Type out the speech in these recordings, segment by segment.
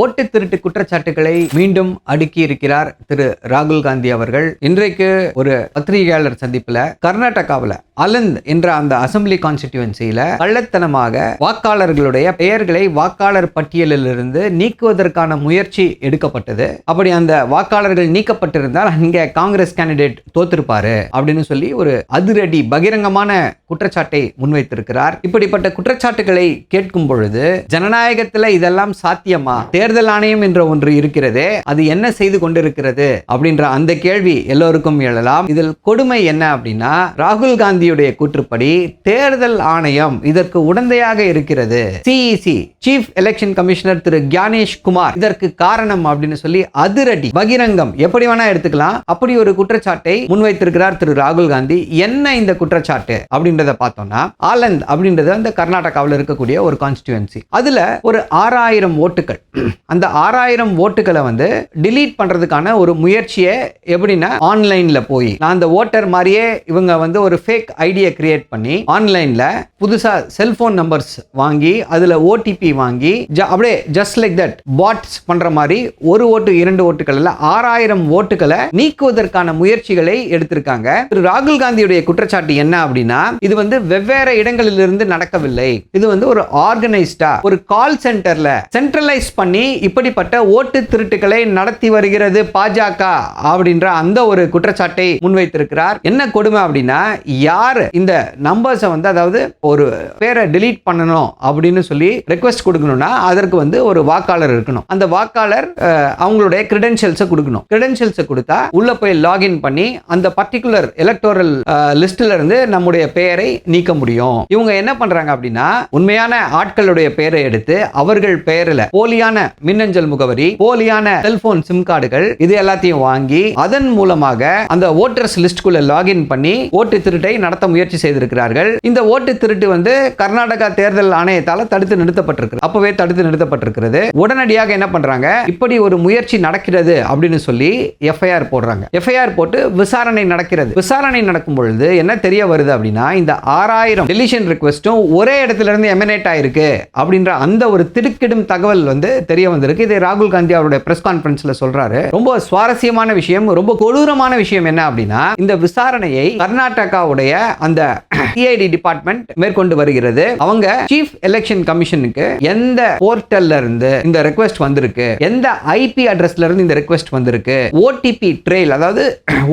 ஓட்டு திருட்டு குற்றச்சாட்டுகளை மீண்டும் அடுக்கி இருக்கிறார் திரு ராகுல் காந்தி அவர்கள். இன்றைக்கு ஒரு பத்திரிகையாளர் சந்திப்புல கர்நாடகாவில் அலந்த் என்ற அந்த அசம்பிளி கான்ஸ்டிடியூன்சியில கள்ளத்தனமாக வாக்காளர்களுடைய பெயர்களை வாக்காளர் பட்டியலிலிருந்து நீக்குவதற்கான முயற்சி எடுக்கப்பட்டது. அப்படி அந்த வாக்காளர்கள் நீக்கப்பட்டிருந்தால் அங்க காங்கிரஸ் கேண்டிடேட் தோத்திருப்பாரு அப்படின்னு சொல்லி ஒரு அதிரடி பகிரங்கமான குற்றச்சாட்டை முன்வைத்திருக்கிறார். இப்படிப்பட்ட குற்றச்சாட்டுகளை கேட்கும் பொழுது ஜனநாயகத்துல இதெல்லாம் சாத்தியமா? தேர்தல் ஆணையம் என்ற ஒன்று இருக்கிறதே அது என்ன செய்து கொண்டிருக்கிறது அப்படின்ற அந்த கேள்வி எல்லோருக்கும் எழலாம். இதில் கொடுமை என்ன அப்படின்னா ராகுல் காந்தியுடைய கூற்றுப்படி தேர்தல் ஆணையம் இதற்கு உடந்தையாக இருக்கிறது. சிஇசி சீஃப் எலெக்ஷன் கமிஷனர் திரு கியானேஷ் குமார் இதற்கு காரணம் அப்படின்னு சொல்லி அதிரடி பகிரங்கம். எப்படி வேணா எடுத்துக்கலாம். அப்படி ஒரு குற்றச்சாட்டை முன்வைத்திருக்கிறார் திரு ராகுல் காந்தி. என்ன இந்த குற்றச்சாட்டு அப்படின்றத பார்த்தோம்னா ஆலந்த் அப்படின்றது அந்த கர்நாடகாவில் இருக்கக்கூடிய ஒரு கான்ஸ்டியூன்சி அதுல ஒரு ஆறாயிரம் ஓட்டுகள். அந்த ஆறாயிரம் ஓட்டுகளை வந்து டிலீட் பண்றதுக்கான ஒரு முயற்சியை எப்படின்னா ஆன்லைனில் போய் நான் அந்த ஓட்டர் மாதிரியே இவங்க வந்து ஒரு ஃபேக் ஐடியை கிரியேட் பண்ணி ஆன்லைனில் புதுசாக செல்ஃபோன் நம்பர்ஸ் வாங்கி அதில் ஓடிபி வாங்கி ஜ- அப்படியே ஜஸ்ட் லைக் தட் பாட்ஸ் பண்ற மாதிரி ஒரு ஓட்டு இரண்டு ஓட்டுகள் ஆறாயிரம் ஓட்டுகளை நீக்குவதற்கான முயற்சிகளை எடுத்திருக்காங்க. திரு ராகுல் காந்தியுடைய குற்றச்சாட்டு என்ன அப்படின்னா இது வந்து வெவ்வேறு இடங்களிலிருந்து நடக்கவில்லை. இது வந்து ஒரு ஆர்கனைஸ்டா ஒரு கால் சென்டர்ல சென்ட்ரலைஸ் பண்ணி இப்படிப்பட்ட ஓட்டு திருட்டுகளை நடத்தி வருகிறது பாஜக அப்படின்ற அந்த ஒரு குற்றச்சாட்டை முன்வைத்திருக்கிறார். என்ன கொடுமை அப்படின்னா யார் இந்த நம்பர்ஸை வந்து அதாவது ஒரு பேரை டிலீட் பண்ணணும் அப்படின்னு சொல்லி ரெக்வஸ்ட் கொடுக்கணும்னா அதற்கு வந்து ஒரு வாக்காளர் இருக்கணும். அந்த வாக்காளர் அவங்களுடைய கிரெடென்ஷியல்ஸை கொடுக்கணும். கிரெடென்ஷியல்ஸை கொடுத்தா உள்ள போய் லாகின் பண்ணி அந்த பர்டிகுலர் எலக்டோரல் லிஸ்ட்ல இருந்து நம்முடைய பெயரை நீக்க முடியும். இவங்க என்ன பண்றாங்க அப்படின்னா உண்மையான ஆட்களுடைய பெயரை எடுத்து அவர்கள் பெயரில் போலியான மின்னஞ்சல் முகவரி போலியான செல்போன் சிம் கார்டுகள் இது எல்லாத்தையும் வாங்கி அதன் மூலமாக அந்த ஓட்டர்ஸ் லிஸ்ட்குள்ள லாகின் பண்ணி ஓட்டு திருட்டை நடத்த முயற்சி செய்திருக்கிறார்கள். இந்த ஓட்டு திருட்டு வந்து கர்நாடகா தேர்தல் ஆணையத்தால தடுத்து நிறுத்தப்பட்டிருக்கு. அப்பவே தடுத்து நிறுத்தப்பட்டிருக்கிறது. உடனடியாக என்ன பண்றாங்க? இப்படி ஒரு முயற்சி நடக்கிறது அப்படின்னு சொல்லி எஃப்ஐஆர் போடுறாங்க. எஃப்ஐஆர் போட்டு விசாரணை நடக்கிறது. விசாரணை நடக்கும் பொழுது என்ன தெரிய வருது அப்படின்னா இந்த ஆறாயிரம் டெலிஷன் ரிக்வெஸ்டும் ஒரே இடத்துல இருந்து எமினேட் ஆயிருக்கு அப்படின்ற அந்த ஒரு திடுக்கிடும் தகவல் வந்து தெரிய வந்திருக்கு. இதை ராகுல் காந்தி அவருடைய பிரஸ் கான்ஃபரன்ஸ்ல சொல்றாரு. ரொம்ப சுவாரஸ்யமான விஷயம் ரொம்ப கொடூரமான விஷயம் என்ன அப்படின்னா இந்த விசாரணையை கர்நாடகாவுடைய அந்த சிஐடி டிபார்ட்மெண்ட் மேற்கொண்டு வருகிறது. அவங்க சீஃப் எலெக்ஷன் கமிஷனுக்கு எந்த போர்ட்டல்ல இருந்து இந்த ரெக்வெஸ்ட் வந்திருக்கு எந்த ஐபி அட்ரஸ்ல இருந்து இந்த ரெக்வெஸ்ட் வந்திருக்கு ஓடிபி ட்ரெயில் அதாவது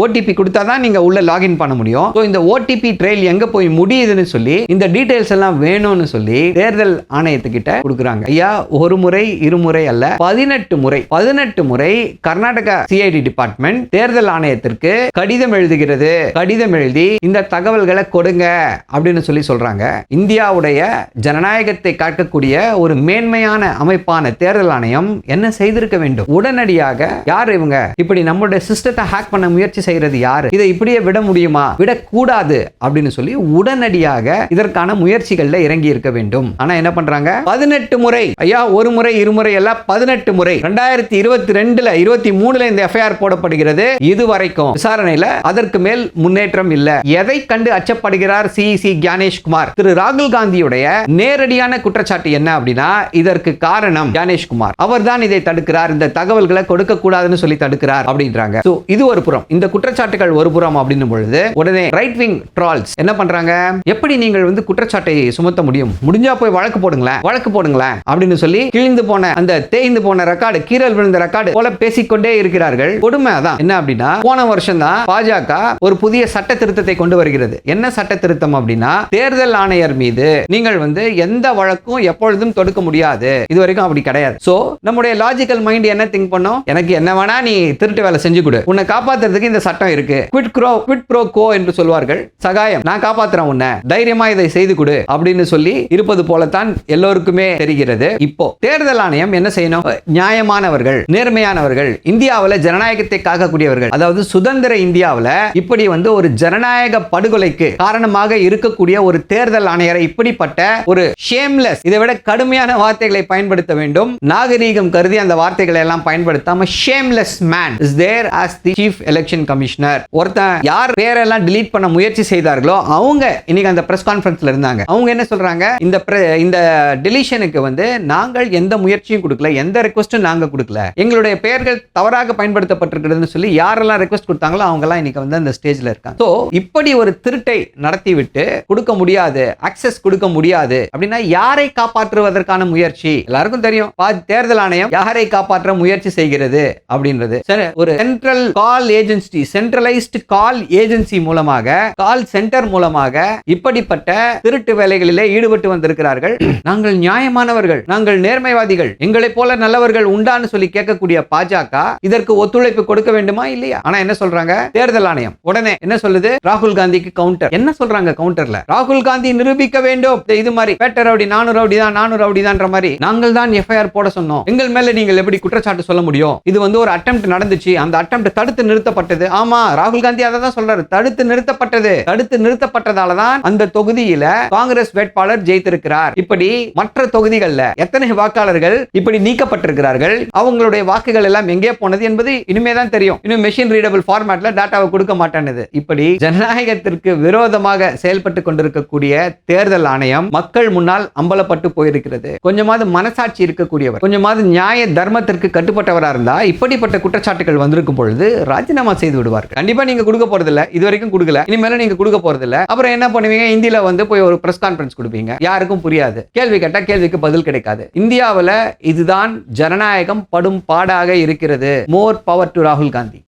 ஓடிபி கொடுத்தா தான் நீங்க உள்ள லாகின் பண்ண முடியும். So, இந்த ஓடிபி ட்ரெயில் எங்க போய் முடியுதுன்னு சொல்லி இந்த டீடைல்ஸ் எல்லாம் வேணும்னு சொல்லி தேர்தல் ஆணையத்துக்கிட்ட கொடுக்குறாங்க. ஐயா ஒரு முறை இருமுறை முறை அல்ல பதினெட்டு முறை பதினெட்டு முறை கர்நாடக சிஐடி டிபார்ட்மெண்ட் தேர்தல் ஆணையத்திற்கு கடிதம் எழுதுகிறது. கடிதம் எழுதி இந்த தகவல்களை கொடுங்க அப்படின்னு சொல்லி சொல்றாங்க. இந்தியாவுடைய ஜனநாயகத்தை காக்கக்கூடிய ஒரு மேன்மையான அமைப்பான தேர்தல் ஆணையம் என்ன செய்திருக்க வேண்டும்? உடனடியாக யார் இவங்க? இப்படி நம்மளுடைய சிஸ்டத்தை ஹேக் பண்ண முயற்சி செய்யறது யாரு? இதை இப்படியே விட முடியுமா? விடக்கூடாது அப்படின்னு சொல்லி உடனடியாக இதற்கான முயற்சிகள்ல இறங்கி இருக்க வேண்டும். ஆனா என்ன பண்றாங்க? பதினெட்டு முறை. ஐயா ஒரு முறை இருமுறை எல்லாம் பதினெட்டு முறை ரெண்டாயிரத்தி இருபத்தி ரெண்டுல இருபத்தி மூணுல இந்த எஃப்ஐஆர் போடப்படுகிறது. இதுவரைக்கும் விசாரணையில அதற்கு மேல் முன்னேற்றம் இல்ல. எதை கண்டு அச்சப்படுகிறார் சிஇசி கியானேஷ் குமார் திரு ராகுல் காந்தியுடைய நேரடியான குற்றச்சாட்டு என்ன அப்படின்னா இதற்கு காரணம் கியானேஷ் அவர் தான் இதை தடுக்கிறார் இந்த தகவல்களை கொடுக்க கூடாதுன்னு சொல்லி தடுக்கிறார் அப்படின்றாங்க. இது ஒரு புறம். இந்த குற்றச்சாட்டுகள் ஒரு புறம் அப்படின்னும் பொழுது உடனே ரைட் விங் ட்ரால்ஸ் என்ன பண்றாங்க? எப்படி நீங்கள் வந்து குற்றச்சாட்டை சுமத்த முடியும்? முடிஞ்சா போய் வழக்கு போடுங்களேன் வழக்கு போடுங்களேன் அப்படின்னு சொல்லி கிழிந்து போன அந்த தேய்ந்து போன ரெக்கார்டு கீரல் விழுந்த ரெக்கார்டு போல பேசிக்கொண்டே இருக்கிறார்கள். கொடுமை அதான். என்ன அப்படின்னா போன வருஷம் தான் பாஜக ஒரு புதிய சட்ட திருத்தத்தை கொண்டு வருகிறது. என்ன சட்ட திருத்தம் அப்படின்னா தேர்தல் ஆணையர் மீது நீங்கள் வந்து எந்த வழக்கும் எப்பொழுதும் தொடுக்க முடியாது. இது வரைக்கும் அப்படி கிடையாது. சோ நம்முடைய லாஜிக்கல் மைண்ட் என்ன திங்க் பண்ணோம்? எனக்கு என்ன வேணா நீ திருட்டு வேலை செஞ்சு கொடு. உன்னை காப்பாத்துறதுக்கு இந்த சட்டம் இருக்கு. Quid pro quid pro quo என்று சொல்வார்கள். சகாயம். நான் காப்பாத்துறேன் உன்னை. தைரியமா இதை செய்து கொடு அப்படின்னு சொல்லி இருப்பது போலத்தான் எல்லோருக்குமே தெரிகிறது. இப்போ தேர்தல் ஆணையம் என்ன செய்யணும்? நியாயமானவர்கள் நேர்மையானவர்கள் இந்தியாவில் ஜனநாயகத்தை காக்கக்கூடியவர்கள். அதாவது சுதந்திர இந்தியாவில் இப்படி வந்து ஒரு ஜனநாயக படுகொலைக்கு காரணமாக இருக்கக்கூடிய ஒரு தேர்தல் ஆணையரை இப்படிப்பட்ட ஒரு ஷேம்லெஸ் இதை விட கடுமையான வார்த்தைகளை பயன்படுத்த வேண்டும். நாகரீகம் கருதி அந்த வார்த்தைகளை எல்லாம் பயன்படுத்தாம shameless man is there as the chief election commissioner ஒருத்தன் யார் பேரெல்லாம் டிலீட் பண்ண முயற்சி செய்தார்களோ அவங்க இன்னைக்கு அந்த பிரஸ் கான்ஃபரன்ஸ்ல இருந்தாங்க. அவங்க என்ன சொல்றாங்க? இந்த இந்த டெலிஷனுக்கு வந்து நாங்கள் எந்த முயற்சியும் கொடுக்கல எந்த ரெக்வஸ்ட்டும் நாங்கள் கொடுக்கல. எங்களுடைய பெயர்கள் தவறாக பயன்படுத்தப்பட்டிருக்கிறதுன்னு சொல்லி யாரெல்லாம் ரெக்வஸ்ட் கொடுத்தாங்களோ அவங்க இன்னைக்கு வந்து அந்த ஸ்டேஜில் இருக்காங்க. ஸோ இப்படி ஒரு திருட்டை நடத்திவிட்டு கொடுக்க முடியாது அக்சஸ் கொடுக்க முடியாது அப்படின்னா யாரை காப்பாற்றுவதற்கான முயற்சி? எல்லாருக்கும் தெரியும். தேர்தல் ஆணையம் யாரை காப்பாற்ற முயற்சி செய்கிறது அப்படின்றது. சரி, ஒரு central call agency centralised call agency மூலமாக கால் சென்டர் மூலமாக இப்படிப்பட்ட திருட்டு வேலைகளிலே ஈடுபட்டு வந்திருக்கிறார்கள். நாங்கள் நியாயமானவர்கள் நாங்கள் நேர்மைவாதிகள். எங்களை போல நல்லவர்கள் உண்டான்னு சொல்லி கேட்கக்கூடிய பாஜக இதற்கு ஒத்துழைப்பு கொடுக்க வேண்டுமா இல்லையா? ஆனா என்ன சொல்றாங்க? தேர்தல் ஆணையம். உடனே என்ன சொல்லுது? ராகுல் காந்திக்கு கவுண்டர் என்ன சொல்றாங்க கவுண்டர்ல ராகுல் காந்தி நிரூபிக்க வேண்டும். இது மாதிரி பேட்டர் ரவுடி நானூறு ரவுடி தான் நானூறு ரவுடி மாதிரி நாங்கள் தான் எஃப்ஐஆர் போட சொன்னோம். எங்கள் மேல நீங்கள் எப்படி குற்றச்சாட்டு சொல்ல முடியும்? இது வந்து ஒரு அட்டெம்ட் நடந்துச்சு. அந்த அட்டெம்ட் தடுத்து நிறுத்தப்பட்டது. ஆமா ராகுல் காந்தி அதை தான் சொல்றாரு. தடுத்து நிறுத்தப்பட்டது. தடுத்து நிறுத்தப்பட்டதால தான் அந்த தொகுதியில காங்கிரஸ் வேட்பாளர் ஜெயித்திருக்கிறார். இப்படி மற்ற தொகுதிகள்ல எத்தனை வாக்காளர்கள் இப்படி நீக்கப்பட்டிருக்கிறார்கள். அவங்களுடைய வாக்குகள் எல்லாம் எங்கே போனது என்பது இனிமே தான் தெரியும். இன்னும் மெஷின் ரீடபிள் ஃபார்மேட்ல டாட்டாவை கொடுக்க மாட்டானது இப்படி ஜனநாயகத்திற்கு விரோதமாக செயல்பட்டு கொண்டிருக்கக்கூடிய தேர்தல் ஆணையம் மக்கள் முன்னால் அம்பலப்பட்டு போயிருக்கிறது. கொஞ்சமாவது மனசாட்சி இருக்கக்கூடியவர் கொஞ்சமாவது நியாய தர்மத்திற்கு கட்டுப்பட்டவரா இருந்தா இப்படிப்பட்ட குற்றச்சாட்டுகள் வந்திருக்கும் பொழுது ராஜினாமா செய்து விடுவார்கள். கண்டிப்பா நீங்க கொடுக்க போறது இல்ல இது வரைக்கும் கொடுக்கல. இனிமேல நீங்க கொடுக்க போறது இல்ல அப்புறம் என்ன பண்ணுவீங்க? இந்தியில வந்து போய் ஒரு பிரஸ் கான்ஃபரன்ஸ் கொடுப்பீங்க. யாருக்கும் புரியாது. கேள்வி கேட்டா கேள்விக்கு பதில் கிடைக்காது. இந்தியாவுல இதுதான் ஜனநாயகம் படும் பாடாக இருக்கிறது. மோர் பவர் டு ராகுல் காந்தி